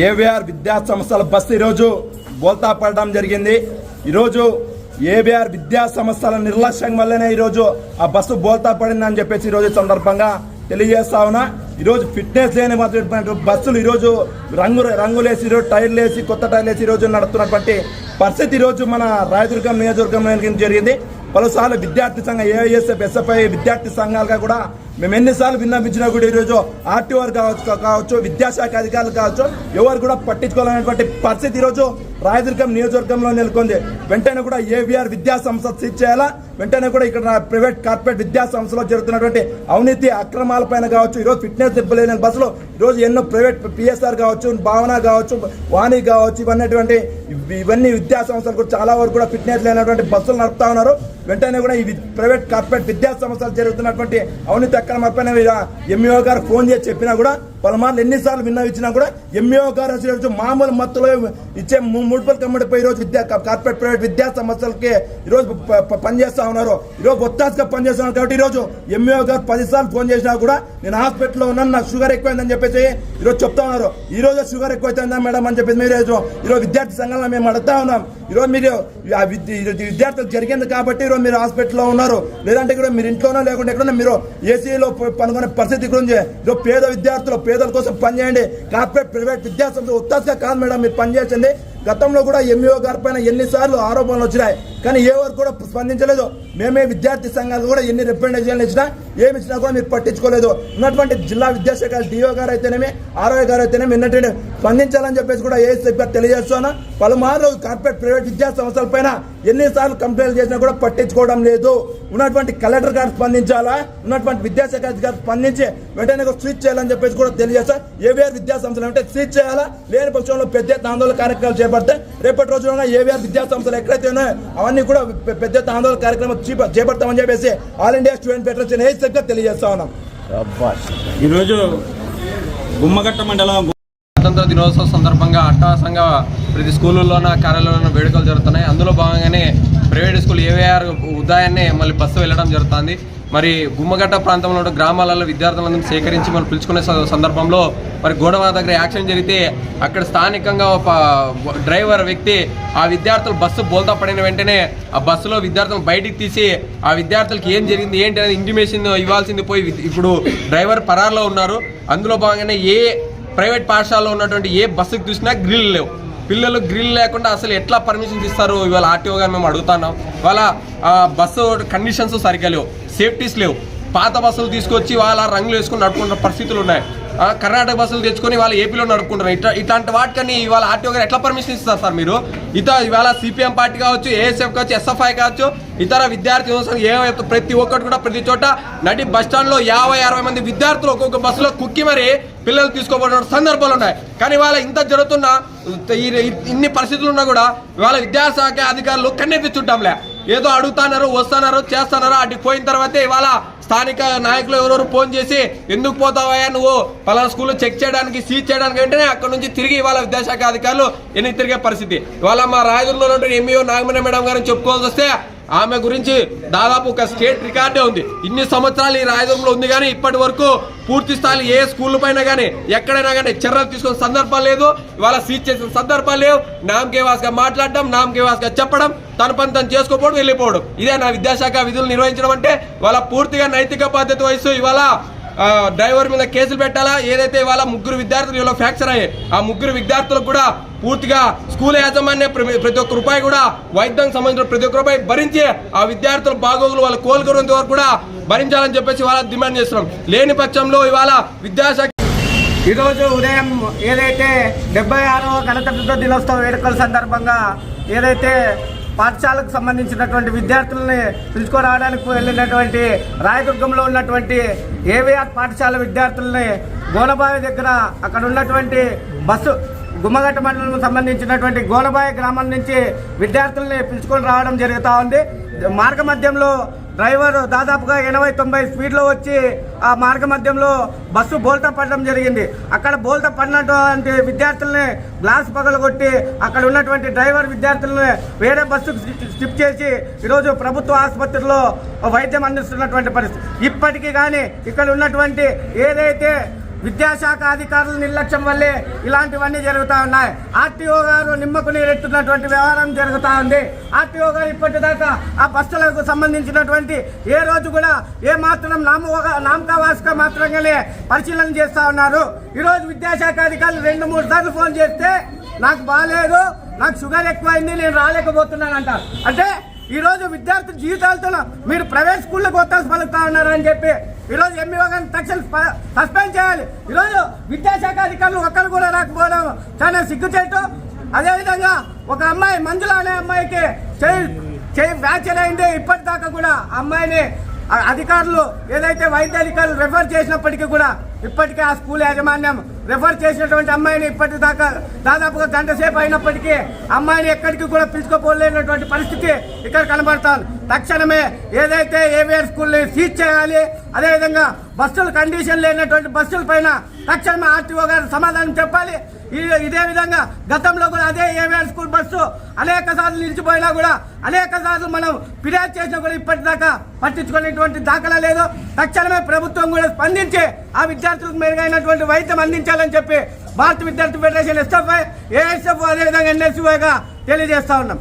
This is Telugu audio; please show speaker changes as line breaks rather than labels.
ఏవిఆర్ విద్యా సంస్థల బస్సు ఈరోజు బోల్తా పడడం జరిగింది. ఈరోజు ఏవిఆర్ విద్యా సంస్థల నిర్లక్ష్యం వల్లనే ఈరోజు ఆ బస్సు బోల్తా పడిందని చెప్పేసి ఈరోజు సందర్భంగా తెలియజేస్తా ఉన్నా. ఈరోజు ఫిట్నెస్ లేని బస్సులు ఈరోజు రంగు రంగులేసి ఈరోజు టైర్లు వేసి కొత్త టైర్లు వేసి ఈరోజు నడుతున్నటువంటి పరిస్థితి ఈరోజు మన రాయదుర్గం నియోజకవర్గం జరిగింది. పలుసార్లు విద్యార్థి సంఘం ఏఐఎస్ఎఫ్ ఎస్ఎఫ్ఐ విద్యార్థి సంఘాలుగా కూడా మేము ఎన్నిసార్లు విన్నపించినా కూడా ఈరోజు ఆర్టీఓ కావచ్చు కావచ్చు విద్యాశాఖ అధికారులు కావచ్చు ఎవరు కూడా పట్టించుకోవాలనేటువంటి పరిస్థితి ఈరోజు రాయదుర్గం నియోజకవర్గంలో నెలకొంది. వెంటనే కూడా ఏవిఆర్ విద్యా సంస్థ సీజ్ చేయాలా? వెంటనే కూడా ఇక్కడ ప్రైవేట్ కార్పొరేట్ విద్యా సంస్థలో జరుగుతున్నటువంటి అవినీతి అక్రమాలపైన కావచ్చు ఈరోజు ఫిట్నెస్ ఇవ్వలేని బస్సులో ఈరోజు ఎన్నో ప్రైవేట్ పిఎస్ఆర్ కావచ్చు భావన కావచ్చు వాణి కావచ్చు ఇవన్నటువంటి ఇవన్నీ విద్యా సంస్థలు కూడా చాలా వరకు కూడా ఫిట్నెస్ లేనటువంటి బస్సులు నడుపుతా ఉన్నారు. వెంటనే కూడా ఈ ప్రైవేట్ కార్పొరేట్ విద్యా సంస్థలు జరుగుతున్నటువంటి అవినీతి అక్రమపైన ఎంఈఓ గారు ఫోన్ చేసి చెప్పినా కూడా పలుమార్లు ఎన్నిసార్లు విన్నవిచ్చినా కూడా ఎంఈఓ గారు వచ్చిన మామూలు మత్తులో ఇచ్చే ము- మున్సిపల్ కమిటీ పై ఈరోజు విద్యా కార్పొరేట్ ప్రైవేట్ విద్యా సంస్థలకి ఈరోజు ప- పనిచేస్తా ఉన్నారు. ఈరోజు ఒత్తాసుగా పనిచేస్తున్నారు కాబట్టి ఈరోజు ఎంఈఓ గారు పదిసార్లు ఫోన్ చేసినా కూడా నేను హాస్పిటల్లో ఉన్నాను నాకు షుగర్ ఎక్కువైందని చెప్పేసి ఈరోజు చెప్తా ఉన్నారు. ఈ రోజు షుగర్ ఎక్కువైతుందా మేడం అని చెప్పేసి మీరు ఈరోజు ఈరోజు విద్యార్థి సంఘాలను మేము అడుగుతా ఉన్నాం. ఈరోజు మీరు విద్యార్థులకు జరిగింది కాబట్టి ఈరోజు మీరు హాస్పిటల్లో ఉన్నారు. లేదంటే కూడా మీరు ఇంట్లోనో లేకుండా ఎక్కడ మీరు ఏసీ ఏసీలో పనుకునే పరిస్థితి గురించి ఈరోజు పేద విద్యార్థులు పేదల కోసం పనిచేయండి కార్పొరేట్ ప్రైవేట్ విద్యా సంస్థ ఉత్తాసగా కాదు మేడం మీరు పనిచేసింది గతంలో కూడా ఎంఈఓ గారి పైన ఎన్నిసార్లు ఆరోపణలు వచ్చినాయి. కానీ ఏ వరకు కూడా స్పందించలేదు. మేమే విద్యార్థి సంఘాలు కూడా ఎన్ని రిప్రజెంటేషన్లు ఇచ్చినా ఏమి ఇచ్చినా కూడా మీరు పట్టించుకోలేదు. ఉన్నటువంటి జిల్లా విద్యాశాఖ డిఓ గారు అయితేనేమి ఆర్ఓ గారు అయితేనేమి ఎన్నటువంటి స్పందించాలని చెప్పేసి కూడా ఏ తెలియజేస్తున్నా. పలుమార్లు కార్పొరేట్ ప్రైవేట్ విద్యా సంస్థల పైన ఎన్నిసార్లు కంప్లైంట్ చేసినా కూడా పట్టించుకోవడం లేదు. ఉన్నటువంటి కలెక్టర్ గారు స్పందించాలా? ఉన్నటువంటి విద్యాశాఖ అధికారి స్పందించి వెంటనే స్విచ్ చేయాలని చెప్పేసి కూడా తెలియజేస్తా. ఏవిఆర్ విద్యా సంస్థలు అంటే స్విచ్ చేయాలా? లేని పక్షంలో పెద్ద ఆందోళన కార్యక్రమాలు చేపడితే రేపటి రోజున ఏవిఆర్ విద్యా సంస్థలు ఎక్కడైతే ఉన్నాయో అవన్నీ కూడా పెద్ద ఎత్తున ఆందోళన కార్యక్రమం చేప- చేపడతామని చెప్పేసి ఆల్ ఇండియా స్టూడెంట్ ఫెడరేషన్ ఏ తెలియజేస్తా ఉన్నాం.
ఈరోజు గుమ్మగట్ట మండలం
స్వాతంత్ర దినోత్సవం సందర్భంగా అట్టహాసంగా ప్రతి స్కూళ్ళలోన కార్యాలయంలో వేడుకలు జరుగుతున్నాయి. అందులో భాగంగానే ప్రైవేట్ స్కూల్ ఏవైఆర్ ఉదయాన్నే మళ్ళీ బస్సు వెళ్ళడం జరుగుతుంది. మరి గుమ్మగట్ట ప్రాంతంలో ఉన్న గ్రామాలలో విద్యార్థులందరూ సేకరించి మనం పిలుచుకునే సందర్భంలో మరి గోడవ దగ్గర యాక్షన్ జరిగితే అక్కడ స్థానికంగా ఒక డ్రైవర్ వ్యక్తి ఆ విద్యార్థులు బస్సు బోల్తా పడిన వెంటనే ఆ బస్సులో విద్యార్థులను బయటికి తీసి ఆ విద్యార్థులకి ఏం జరిగింది ఏంటి అనేది ఇంటిమేషన్ ఇవ్వాల్సింది పోయి ఇప్పుడు డ్రైవర్ పరారులో ఉన్నారు. అందులో భాగంగానే ఏ ప్రైవేట్ పాఠశాలలో ఉన్నటువంటి ఏ బస్సుకు చూసినా గ్రిల్ లేవు. పిల్లలు గ్రిల్ లేకుండా అసలు ఎట్లా పర్మిషన్ ఇస్తారు? ఇవాళ ఆర్టీఓ గారు మేము అడుగుతున్నాం. ఇవాళ బస్సు కండిషన్స్ సరిగ్గా లేవు. సేఫ్టీస్ లేవు. పాత బస్సులు తీసుకొచ్చి వాళ్ళ రంగులు వేసుకుని నడుపుకున్న పరిస్థితులు ఉన్నాయి. కర్ణాటక బస్సులు తెచ్చుకొని వాళ్ళు ఏపీలో నడుపుకుంటున్నారు. ఇట్లా ఇట్లాంటి వాటికని ఇవాళ ఆర్టీఓ గారు ఎట్లా పర్మిషన్ ఇస్తారు సార్ మీరు? ఇత ఇవాళ సిపిఎం పార్టీ కావచ్చు ఏఎస్ఎఫ్ కావచ్చు ఎస్ఎఫ్ఐ కావచ్చు ఇతర విద్యార్థి యువజన ప్రతి ఒక్కటి కూడా ప్రతి చోట నడి బస్ యాభై అరవై మంది విద్యార్థులు ఒక్కొక్క బస్సులో కుక్కి మరి పిల్లలు తీసుకోబడిన సందర్భాలు ఉన్నాయి. కానీ ఇవాళ ఇంత జరుగుతున్న ఈ- ఇన్ని పరిస్థితులు ఉన్నా కూడా ఇవాళ విద్యాశాఖ అధికారులు కన్నెత్తి చుట్టాంలే. ఏదో అడుగుతాన్నారు వస్తున్నారు చేస్తున్నారు అటు పోయిన తర్వాతే ఇవాళ స్థానిక నాయకులు ఎవరెవరు ఫోన్ చేసి ఎందుకు పోతావయ్యా నువ్వు? పలానా స్కూల్లో చెక్ చేయడానికి సీజ్ చేయడానికి వెంటనే అక్కడ నుంచి తిరిగి ఇవాళ విద్యాశాఖ అధికారులు ఎన్ని తిరిగే పరిస్థితి. ఇవాళ మా రాయదుర్లో ఉన్నటువంటి ఎంఈఓ నాగమణ మేడం గారిని చెప్పుకోవాల్సి వస్తే ఆమె గురించి దాదాపు ఒక స్టేట్ రికార్డే ఉంది. ఇన్ని సంవత్సరాలు ఈ రాయదుర్గంలో ఉంది కానీ ఇప్పటి వరకు పూర్తి స్థాయి ఏ స్కూల్ పైన కానీ ఎక్కడైనా కానీ చర్యలు తీసుకున్న సందర్భాలు లేదు. ఇవాళ సీజ్ చేసిన సందర్భాలు లేవు. నామకేవాస్గా మాట్లాడడం నామకే చెప్పడం తన పని తను చేసుకోపోవడం వెళ్ళిపోవడం. ఇదే నా విద్యాశాఖ విధులు నిర్వహించడం అంటే వాళ్ళ పూర్తిగా నైతిక బాధ్యత వయసు ఇవాళ డ్రైవర్ మీద కేసులు పెట్టాలా? ఏదైతే ఇవాళ ముగ్గురు విద్యార్థులు ఇవాళ ఫ్రాక్చర్ అయ్యాయి ఆ ముగ్గురు విద్యార్థులకు కూడా పూర్తిగా స్కూల్ యాజమాన్య ప్రతి ఒక్క రూపాయి కూడా వైద్యానికి సంబంధించిన ప్రతి ఒక్క రూపాయి భరించి ఆ విద్యార్థుల బాగోగులు వాళ్ళ కోలుకునేంత వరకు కూడా భరించాలని చెప్పేసి ఇవాళ డిమాండ్ చేస్తున్నాం. లేని పక్షంలో ఇవాళ విద్యాశాఖ
ఈరోజు ఉదయం ఏదైతే డెబ్బై ఆరవ గణతంత్ర దినోత్సవ వేడుకల సందర్భంగా ఏదైతే పాఠశాలకు సంబంధించినటువంటి విద్యార్థులని పిలుచుకురావడానికి వెళ్ళినటువంటి రాయదుర్గంలో ఉన్నటువంటి ఏవిఆర్ పాఠశాల విద్యార్థులని గోనబావి దగ్గర అక్కడ ఉన్నటువంటి బస్సు గుమ్మగట్ట మండలం సంబంధించినటువంటి గోనబాయి గ్రామం నుంచి విద్యార్థుల్ని పిలుచుకొని రావడం జరుగుతూ ఉంది. మార్గ మధ్యంలో డ్రైవర్ దాదాపుగా ఎనభై తొంభై స్పీడ్లో వచ్చి ఆ మార్గ మధ్యంలో బస్సు బోల్తా పడడం జరిగింది. అక్కడ బోల్తా పడినటువంటి విద్యార్థుల్ని గ్లాస్ పగలగొట్టి అక్కడ ఉన్నటువంటి డ్రైవర్ విద్యార్థుల్ని వేరే బస్సుకు స్టిప్ చేసి ఈరోజు ప్రభుత్వ ఆసుపత్రిలో వైద్యం అందిస్తున్నటువంటి పరిస్థితి. ఇప్పటికీ కానీ ఇక్కడ ఉన్నటువంటి ఏదైతే విద్యాశాఖ అధికారుల నిర్లక్ష్యం వల్లే ఇలాంటివన్నీ జరుగుతూ ఉన్నాయి. ఆర్టీఓ గారు నిమ్మకు నీరెత్తున్నటువంటి వ్యవహారం జరుగుతూ ఉంది. ఆర్టీఓ గారు ఇప్పటిదాకా ఆ బస్సులకు సంబంధించినటువంటి ఏ రోజు కూడా ఏ మాత్రం నామ నామకావాసిక మాత్రంగానే పరిశీలన చేస్తూ ఉన్నారు. ఈరోజు విద్యాశాఖ అధికారులు రెండు మూడు సార్లు ఫోన్ చేస్తే నాకు బాగాలేదు నాకు షుగర్ ఎక్కువైంది నేను రాలేకపోతున్నాను అంటారు అంటే ఈ రోజు విద్యార్థుల జీవితాలతో మీరు ప్రైవేట్ స్కూళ్ళకు కొత్త పలుకుతా ఉన్నారని చెప్పి ఈరోజు ఎంఈఓ గారిని తక్షణ సస్పెండ్ చేయాలి. ఈరోజు విద్యాశాఖ అధికారులు ఒక్కరు కూడా రాకపోవడం చాలా సిగ్గుచేటు. అదేవిధంగా ఒక అమ్మాయి మంజుల అనే అమ్మాయికి చేయి చేయి ఫ్రాక్చర్ అయింది. ఇప్పటిదాకా కూడా ఆ అమ్మాయిని అధికారులు ఏదైతే వైద్య అధికారులు రెఫర్ చేసినప్పటికీ కూడా ఇప్పటికే ఆ స్కూల్ యాజమాన్యం రెఫర్ చేసినటువంటి అమ్మాయిని ఇప్పటిదాకా దాదాపుగా గంట సేపు అయినప్పటికీ అమ్మాయిని ఎక్కడికి కూడా పిలుచుకోపోలేనటువంటి పరిస్థితి ఇక్కడ కనబడతాను తక్షణమే ఏదైతే ఏవిఆర్ స్కూల్ని సీజ్ చేయాలి అదేవిధంగా బస్సులు కండిషన్ లేనటువంటి బస్సుల పైన తక్షణమే ఆర్టీఓ గారు సమాధానం చెప్పాలి. ఇదే విధంగా గతంలో కూడా అదే ఏవిఆర్ స్కూల్ బస్సు అనేక సార్లు నిలిచిపోయినా కూడా అనేక సార్లు మనం ఫిర్యాదు చేసినా కూడా ఇప్పటిదాకా పట్టించుకునేటువంటి దాఖలా లేదు. తక్షణమే ప్రభుత్వం కూడా స్పందించి ఆ విద్యార్థులకు మెరుగైనటువంటి వైద్యం అందించాలని చెప్పి భారత విద్యార్థి ఫెడరేషన్ ఎస్ఎఫ్ఐ ఏఎస్ఎఫ్ అదేవిధంగా ఎన్ఎస్యుగా తెలియజేస్తా ఉన్నాం.